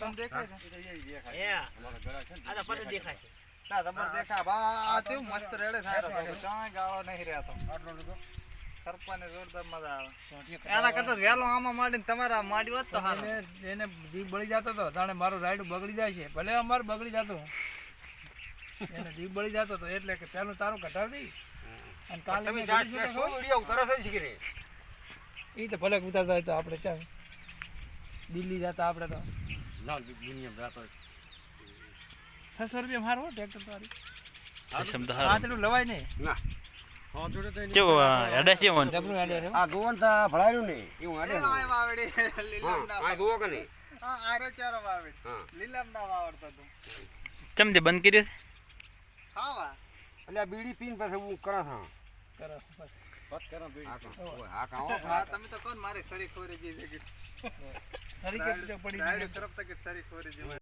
તમને દેખાય? આ તો દેખાય છે. ના તમારે દેખા બા આ કેવું મસ્ત રેડે થાય રહ્યો ગાળો નહીં રહેતો સરપાને જોરદાર મજા આવે. એના કરતા વહેલો આમાં માંડીને તમારા માંડ્યો હોત તો સારું. એને એને બળી જતો હતો તાણે મારું રાયડું બગડી જાય છે. ભલે અમારે બગડી જતું એને દીપ બળી જતો હતો એટલે કે પેલું તારું કટાવી દઈ. અને કાલે મેં જ છું કે એ તો ભલે ઉતારતા હોય તો આપણે ચાલ દિલ્હી જતા આપણે તો. છસો રૂપિયા મારો ટ્રેક્ટર આટલું લવાય નહીં તા ને? એવું એ હાડે આ વાવડી, લીલામ ના આ ગોવો કે નહીં? આ આરે ચારો વાવડી. હા. લીલામ ના તું. ચમ બંધ કર્યું. એટલે બીડી પીન પછી હું કરા થા? કરો બસ. હા કા. ઓય, હા કા. હા, તમે તો કોણ મારે શરીર ખોરી ગઈ કે કે પડી તરફ તક જેવું.